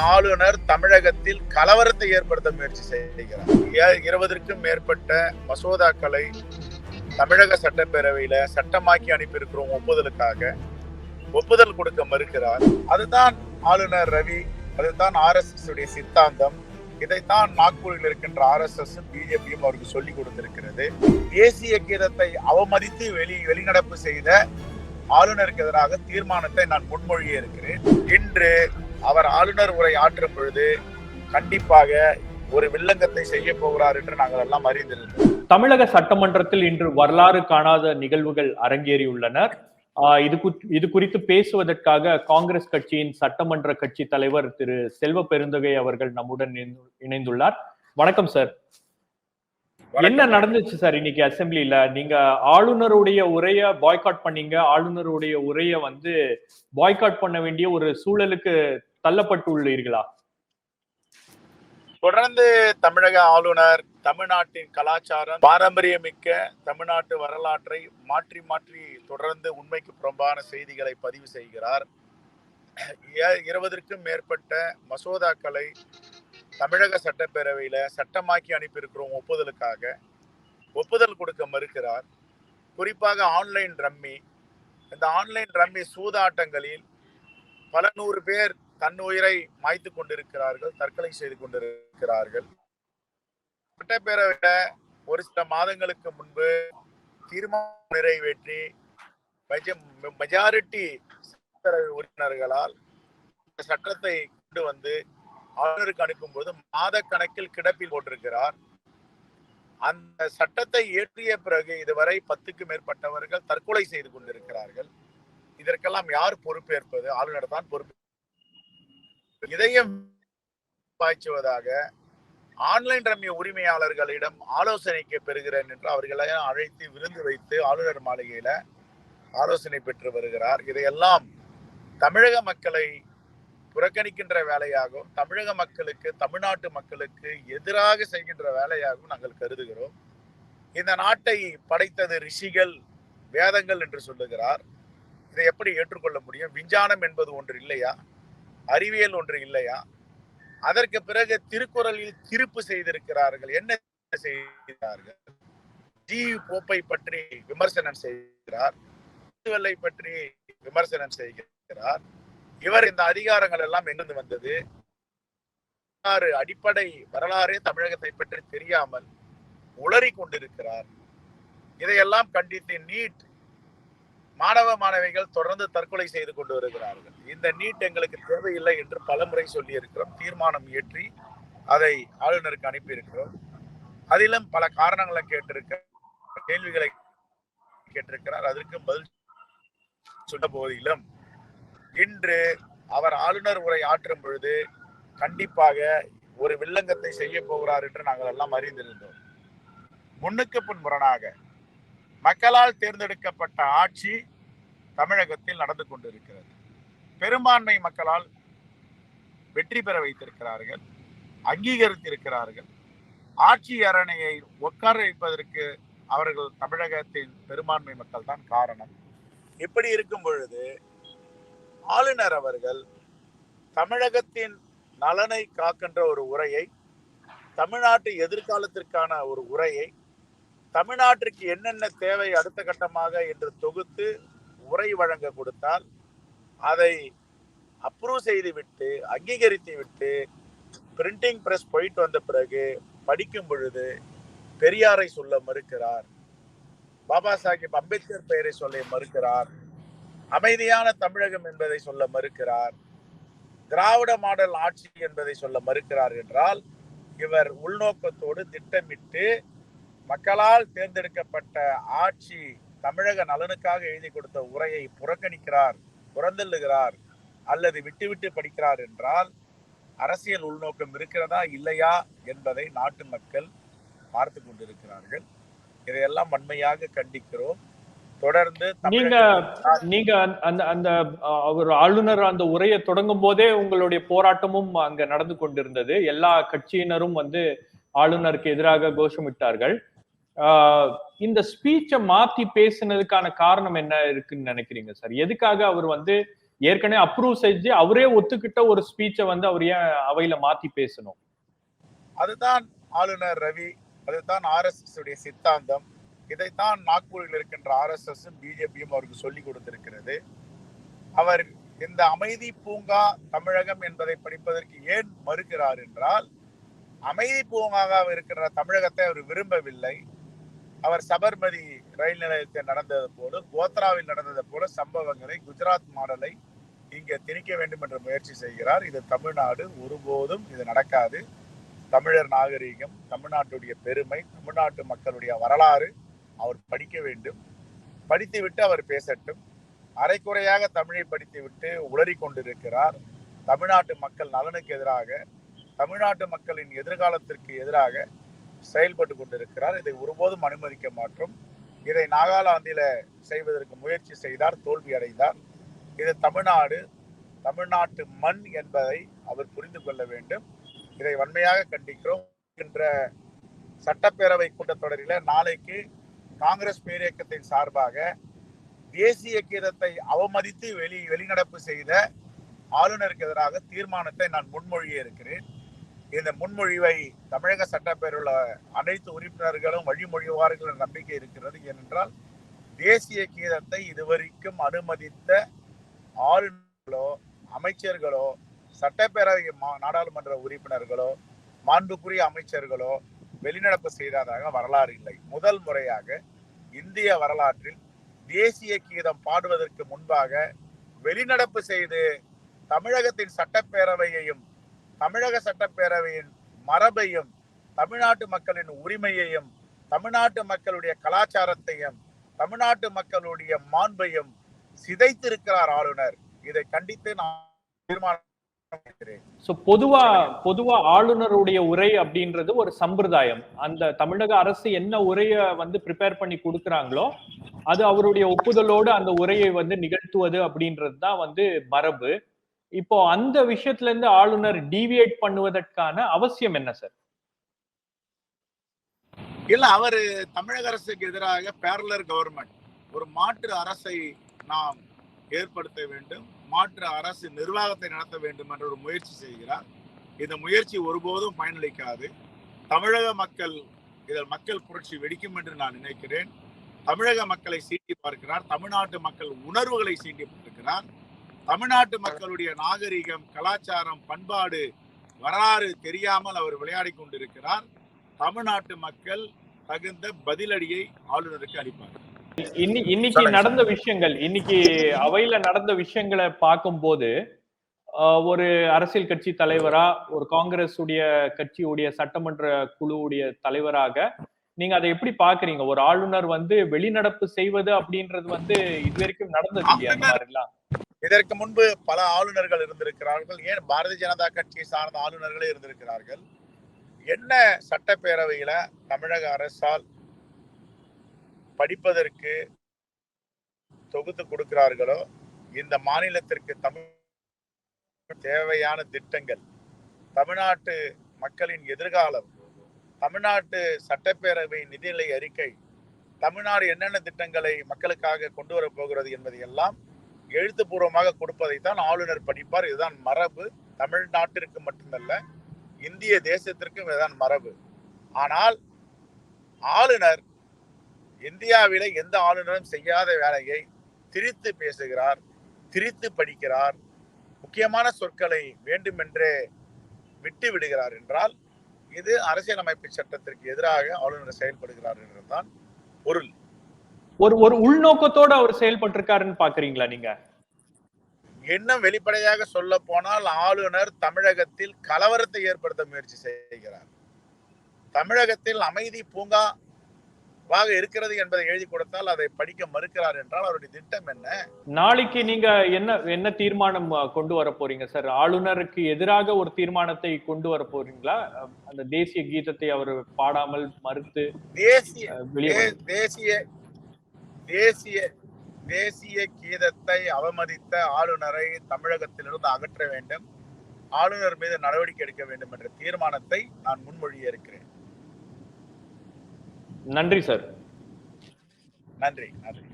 ஆளுநர் தமிழகத்தில் கலவரத்தை ஏற்படுத்த முயற்சி செய்கிறார். ஏ- இருபதற்கும் மேற்பட்ட மசோதாக்களை தமிழக சட்டப்பேரவையில சட்டமாக்கி அனுப்பியிருக்கிறோம் ஒப்புதலுக்காக. ஒப்புதல் கொடுக்க மறுக்கிறார். அதுதான் ஆளுநர் ரவி அதுதான் ஆர்எஸ்எஸ் உடைய சித்தாந்தம். இதைத்தான் நாக்பூரில் இருக்கின்ற ஆர்எஸ்எஸ் பிஜேபியும் அவருக்கு சொல்லிக் கொடுத்திருக்கிறது. தேசிய கீதத்தை அவமதித்து வெளி வெளிநடப்பு செய்த ஆளுநருக்கு எதிராக தீர்மானத்தை நான் முன்மொழிய இருக்கிறேன். இன்று அவர் ஆளுநர் உரை ஆற்றும் பொழுது கண்டிப்பாக ஒரு வில்லங்கத்தை செய்ய போகிறார் என்று நாங்கள் எல்லாம் அறிந்திருந்தோம் தமிழக சட்டமன்றத்தில் இன்று வரலாறு காணாத நிகழ்வுகள் அரங்கேறியுள்ளனர் இது இது குறித்து பேசுவதற்காக காங்கிரஸ் கட்சியின் சட்டமன்ற கட்சி தலைவர் திரு செல்வ பெருந்தகை அவர்கள் நம்முடன் இணைந்து- இணைந்துள்ளார். வணக்கம் சார். என்ன நடந்துச்சு சார் இன்னைக்கு அசெம்பிளில? நீங்க ஆளுநருடைய உரைய பாய்காட் பண்ணீங்க. ஆளுநருடைய உரைய வந்து பாய்காட் பண்ண வேண்டிய ஒரு சூழலுக்கு தள்ளப்பட்டுள்ளீர்களா தொடர்ந்து தமிழக ஆளுநர் தமிழ்நாட்டின் கலாச்சாரம் பாரம்பரியமிக்க தமிழ்நாட்டு வரலாற்றை மாற்றி மாற்றி தொடர்ந்து உண்மைக்கு புறம்பான செய்திகளை பதிவு செய்கிறார். இருபதற்கும் மேற்பட்ட மசோதாக்களை தமிழக சட்டப்பேரவையில் சட்டமாக்கி அனுப்பியிருக்கிறோம் ஒப்புதலுக்காக. ஒப்புதல் கொடுக்க மறுக்கிறார். குறிப்பாக ஆன்லைன் ரம்மி. இந்த ஆன்லைன் ரம்மி சூதாட்டங்களில் பல நூறு பேர் தன் உயிரை மாய்த்து கொண்டிருக்கிறார்கள் தற்கொலை செய்து கொண்டிருக்கிறார்கள். சட்டப்பேரவையில ஒரு சில மாதங்களுக்கு முன்பு தீர்மானம் நிறைவேற்றி மெஜாரிட்டி சட்டப்பேரவை உறுப்பினர்களால் இந்த சட்டத்தை கொண்டு வந்து ஆளுநருக்கு அனுப்பும்போது மாத கணக்கில் கிடப்பில் போட்டிருக்கிறார். அந்த சட்டத்தை இயற்றிய பிறகு இதுவரை பத்துக்கு மேற்பட்டவர்கள் தற்கொலை செய்து கொண்டிருக்கிறார்கள். இதற்கெல்லாம் யார் பொறுப்பேற்பது? ஆளுநர் தான் பொறுப்பு இதயம் பாய்ச்சுவதாக ஆன்லைன் ரம்ய உரிமையாளர்களிடம் ஆலோசனைக்கு பெறுகிறேன் என்று அவர்களை அழைத்து விருந்து வைத்து ஆளுநர் மாளிகையில ஆலோசனை பெற்று வருகிறார். இதையெல்லாம் தமிழக மக்களை புறக்கணிக்கின்ற வேலையாகவும் தமிழக மக்களுக்கு தமிழ்நாட்டு மக்களுக்கு எதிராக செய்கின்ற வேலையாகவும் நாங்கள் கருதுகிறோம். இந்த நாட்டை படைத்தது ரிஷிகள் வேதங்கள் என்று சொல்லுகிறார். இதை எப்படி ஏற்றுக்கொள்ள முடியும்? விஞ்ஞானம் என்பது ஒன்று இல்லையா? அறிவியல் ஒன்று இல்லையா? அதற்கு பிறகு திருக்குறளில் திருப்பு செய்திருக்கிறார்கள். என்ன செய்கிறார்கள் ஜி போப்பை பற்றி விமர்சனம் செய்கிறார். வெள்ளை பற்றி விமர்சனம் செய்கிறார். இவர் இந்த அதிகாரங்கள் எல்லாம் எங்கிருந்து வந்தது? வரலாறு அடிப்படை வரலாறே தமிழகத்தை பற்றி தெரியாமல் உளறி கொண்டிருக்கிறார். இதையெல்லாம் கண்டித்து நீட் மாணவ மாணவிகள் தொடர்ந்து தற்கொலை செய்து கொண்டு வருகிறார்கள். இந்த நீட் எங்களுக்கு தேவையில்லை என்று பலமுறை சொல்லி இருக்கிறோம் தீர்மானம் இயற்றி அதை ஆளுநருக்கு அனுப்பியிருக்கிறோம். அதிலும் பல காரணங்களை கேட்டிருக்க கேள்விகளை கேட்டிருக்கிறார். அதற்கு பதில் சொன்ன போதிலும் இன்று அவர் ஆளுநர் உரை ஆற்றும் பொழுது கண்டிப்பாக ஒரு வில்லங்கத்தை செய்ய போகிறார் என்று நாங்கள் எல்லாம் அறிந்திருந்தோம். முன்னுக்கு பின் முரணாக மக்களால் தேர்ந்தெடுக்கப்பட்ட ஆட்சி தமிழகத்தில் நடந்து கொண்டிருக்கிறது. பெரும்பான்மை மக்களால் வெற்றி பெற வைத்திருக்கிறார்கள் அங்கீகரித்திருக்கிறார்கள். ஆட்சி அரணையை உட்கார வைப்பதற்கு அவர்கள் தமிழகத்தின் பெரும்பான்மை மக்கள் தான் காரணம். இப்படி இருக்கும் பொழுது ஆளுநர் அவர்கள் தமிழகத்தின் நலனை காக்கின்ற ஒரு உரையை தமிழ்நாட்டு எதிர்காலத்திற்கான ஒரு உரையை தமிழ்நாட்டிற்கு என்னென்ன தேவை அடுத்த கட்டமாக என்று தொகுத்து உரை வழங்க கொடுத்தால் அதை அப்ரூவ் செய்து விட்டு அங்கீகரித்து விட்டு பிரிண்டிங் பிரஸ் போயிட்டு வந்த பிறகு படிக்கும் பொழுது பெரியாரை சொல்ல மறுக்கிறார். பாபா சாஹிப் அம்பேத்கர் பெயரை சொல்ல மறுக்கிறார். அமைதியான தமிழகம் என்பதை சொல்ல மறுக்கிறார். திராவிட மாடல் ஆட்சி என்பதை சொல்ல மறுக்கிறார் என்றால் இவர் உள்நோக்கத்தோடு திட்டமிட்டு மக்களால் தேர்ந்தெடுக்கப்பட்ட ஆட்சி தமிழக நலனுக்காக எழுதி கொடுத்த உரையை புறக்கணிக்கிறார் புறந்தள்ளுகிறார் அல்லது விட்டுவிட்டு படிக்கிறார் என்றால் அரசியல் உள்நோக்கம் இருக்கிறதா இல்லையா என்பதை நாட்டு மக்கள் பார்த்து கொண்டிருக்கிறார்கள். இதையெல்லாம் வன்மையாக கண்டிக்கிறோம். தொடர்ந்து நீங்க நீங்க அந்த- அந்த அவர் ஆளுநர் அந்த உரையை தொடங்கும் போதே உங்களுடைய போராட்டமும் அங்க நடந்து கொண்டிருந்தது. எல்லா கட்சியினரும் வந்து ஆளுநருக்கு எதிராக கோஷமிட்டார்கள். இந்த ஸ்பீச்சை மாத்தி பேசினதுக்கான காரணம் என்ன இருக்குன்னு நினைக்கிறீங்க சார் எதுக்காக அவர் வந்து ஏற்கனவே அப்ரூவ் செஞ்சு அவரே ஒத்துக்கிட்ட ஒரு ஸ்பீச்சை வந்து அவர் ஏன் அவையில மாத்தி பேசணும்? அதுதான் ஆளுநர் ரவி அதுதான் ஆர்எஸ்எஸ் உடைய சித்தாந்தம். இதைத்தான் நாக்பூரில் இருக்கின்ற ஆர்எஸ்எஸ் பிஜேபியும் அவருக்கு சொல்லிக் கொடுத்திருக்கிறது. அவர் இந்த அமைதி பூங்கா தமிழகம் என்பதை படிப்பதற்கு ஏன் மறுக்கிறார் என்றால் அமைதி பூங்காவாக இருக்கிற தமிழகத்தை அவர் விரும்பவில்லை. அவர் சபர்மதி ரயில் நிலையத்தில் நடந்தது போல கோத்ராவில் நடந்தது போல சம்பவங்களை குஜராத் மாடலை இங்கே திணிக்க வேண்டும் என்ற முயற்சி செய்கிறார். இது தமிழ்நாடு. ஒருபோதும் இது நடக்காது. தமிழர் நாகரீகம் தமிழ்நாட்டுடைய பெருமை தமிழ்நாட்டு மக்களுடைய வரலாறு அவர் படிக்க வேண்டும். படித்துவிட்டு அவர் பேசட்டும். அரைக்குறையாக தமிழை படித்துவிட்டு உளறி கொண்டிருக்கிறார். தமிழ்நாட்டு மக்கள் நலனுக்கு எதிராக தமிழ்நாட்டு மக்களின் எதிர்காலத்திற்கு எதிராக செயல்பட்டு கொண்டிருக்கிறார். இதை ஒருபோதும் அனுமதிக்க மாட்டோம். இதை நாகாலாந்தில் செய்வதற்கு முயற்சி செய்தார் தோல்வி அடைந்தார். இது தமிழ்நாடு தமிழ்நாட்டு மண் என்பதை அவர் புரிந்து கொள்ள வேண்டும். இதை வன்மையாக கண்டிக்கிறோம் என்ற சட்டப்பேரவை கூட்டத்தொடரில் நாளைக்கு காங்கிரஸ் பேரியக்கத்தின் சார்பாக தேசிய கீதத்தை அவமதித்து வெளி வெளிநடப்பு செய்த ஆளுநருக்கு எதிராக தீர்மானத்தை நான் முன்மொழிய இருக்கிறேன். இந்த முன்மொழிவை தமிழக சட்டப்பேரவையில் அனைத்து உறுப்பினர்களும் வழிமொழிவார்கள் என்ற நம்பிக்கை இருக்கிறது. ஏனென்றால் தேசிய கீதத்தை இதுவரைக்கும் அனுமதித்த ஆளுநர்களோ அமைச்சர்களோ சட்டப்பேரவை மா- நாடாளுமன்ற உறுப்பினர்களோ மாண்புக்குரிய அமைச்சர்களோ வெளிநடப்பு செய்ததாக வரலாறு இல்லை. முதல் முறையாக இந்திய வரலாற்றில் தேசிய கீதம் பாடுவதற்கு முன்பாக வெளிநடப்பு செய்து தமிழகத்தின் சட்டப்பேரவையையும் தமிழக சட்டப்பேரவையின் மரபையும் தமிழ்நாட்டு மக்களின் உரிமையையும் தமிழ்நாட்டு மக்களுடைய கலாச்சாரத்தையும் தமிழ்நாட்டு மக்களுடைய மாண்பையும் சிதைத்திருக்கிறார் ஆளுநர். இதை கண்டித்து நான் தீர்மானம் பொதுவா பொதுவா ஆளுநருடைய உரை அப்படின்றது ஒரு சம்பிரதாயம். அந்த தமிழக அரசு என்ன உரைய வந்து ப்ரிப்பேர் பண்ணி கொடுக்கறாங்களோ அது அவருடைய ஒப்புதலோடு அந்த உரையை வந்து நிகழ்த்துவது அப்படின்றது தான் வந்து மரபு. இப்போ அந்த விஷயத்துல இருந்து ஆளுநர் டிவியேட் பண்ணுவதற்கான அவசியம் என்ன சார் இல்ல அவரு தமிழக அரசுக்கு எதிராக பேரலர் கவர்மெண்ட் ஒரு மாற்று அரசை நாம் ஏற்படுத்த வேண்டும் மாற்று அரசு நிர்வாகத்தை நடத்த வேண்டும் என்ற ஒரு முயற்சி செய்கிறார். இந்த முயற்சி ஒருபோதும் பயனளிக்காது. தமிழக மக்கள் இதில் மக்கள் புரட்சி வெடிக்கும் என்று நான் நினைக்கிறேன். தமிழக மக்களை சீண்டி பார்க்கிறார். தமிழ்நாட்டு மக்கள் உணர்வுகளை சீண்டி பார்க்கிறார். தமிழ்நாட்டு மக்களுடைய நாகரிகம் கலாச்சாரம் பண்பாடு வரலாறு தெரியாமல் அவர் விளையாடி கொண்டிருக்கிறார். தமிழ்நாட்டு மக்கள் தகுந்த பதிலடியை ஆளுநருக்கு அளிப்பார் இன்னி இன்னைக்கு நடந்த விஷயங்கள் இன்னைக்கு அவையில நடந்த விஷயங்களை பார்க்கும்போது ஆஹ், ஒரு அரசியல் கட்சி தலைவரா ஒரு காங்கிரஸ் உடைய கட்சியுடைய சட்டமன்ற குழுவுடைய தலைவராக நீங்க அதை எப்படி பாக்குறீங்க ஒரு ஆளுநர் வந்து வெளிநடப்பு செய்வது அப்படின்றது வந்து இது வரைக்கும் நடந்தது இல்லையா அந்த மாதிரிலாம்? இதற்கு முன்பு பல ஆளுநர்கள் இருந்திருக்கிறார்கள். ஏன் பாரதிய ஜனதா கட்சியை சார்ந்த ஆளுநர்களே இருந்திருக்கிறார்கள்? என்ன சட்டப்பேரவையில தமிழக அரசால் படிப்பதற்கு தொகுத்து கொடுக்கிறார்களோ இந்த மாநிலத்திற்கு தமிழ் தேவையான திட்டங்கள் தமிழ்நாட்டு மக்களின் எதிர்காலம் தமிழ்நாட்டு சட்டப்பேரவை நிதிநிலை அறிக்கை தமிழ்நாடு என்னென்ன திட்டங்களை மக்களுக்காக கொண்டு வரப் போகிறது என்பதை எல்லாம் எழுத்துப்பூர்வமாக கொடுப்பதை தான் ஆளுநர் படிப்பார். இதுதான் மரபு. தமிழ்நாட்டிற்கு மட்டுமல்ல இந்திய தேசத்திற்கும் இதுதான் மரபு. ஆனால் ஆளுநர் இந்தியாவிலே எந்த ஆளுநரும் செய்யாத வேலையை திரித்து பேசுகிறார் திரித்து படிக்கிறார். முக்கியமான சொற்களை வேண்டுமென்றே விட்டு விடுகிறார் என்றால் இது அரசியலமைப்பு சட்டத்திற்கு எதிராக ஆளுநர் செயல்படுகிறார் என்றுதான் பொருள். ஒரு ஒரு உள்நோக்கத்தோட அவர் செயல்பட்டிருக்காருன்னு பாக்குறீங்களா நீங்க? இன்னும் வெளிப்படையாக சொல்ல போனால் ஆளுநர் தமிழகத்தில் கலவரத்தை ஏற்படுத்த முயற்சி செய்கிறார். தமிழகத்தில் அமைதி பூங்காவாக இருக்கிறது என்பதை எழுதி கொடுத்தால் அதை படிக்க மறுக்கிறார் என்றால் அவருடைய திட்டம் என்ன? நாளைக்கு நீங்க என்ன என்ன தீர்மானம் கொண்டு வர போறீங்க? சார் ஆளுநருக்கு எதிராக ஒரு தீர்மானத்தை கொண்டு வர போறீங்களா? அந்த தேசிய கீதத்தை அவர் பாடாமல் மறுத்து தேசிய தேசிய தேசிய தேசிய கீதத்தை அவமதித்த ஆளுநரை தமிழகத்திலிருந்து அகற்ற வேண்டும். ஆளுநர் மீது நடவடிக்கை எடுக்க வேண்டும் என்ற தீர்மானத்தை நான் முன்மொழிய இருக்கிறேன். நன்றி சார். நன்றி நன்றி.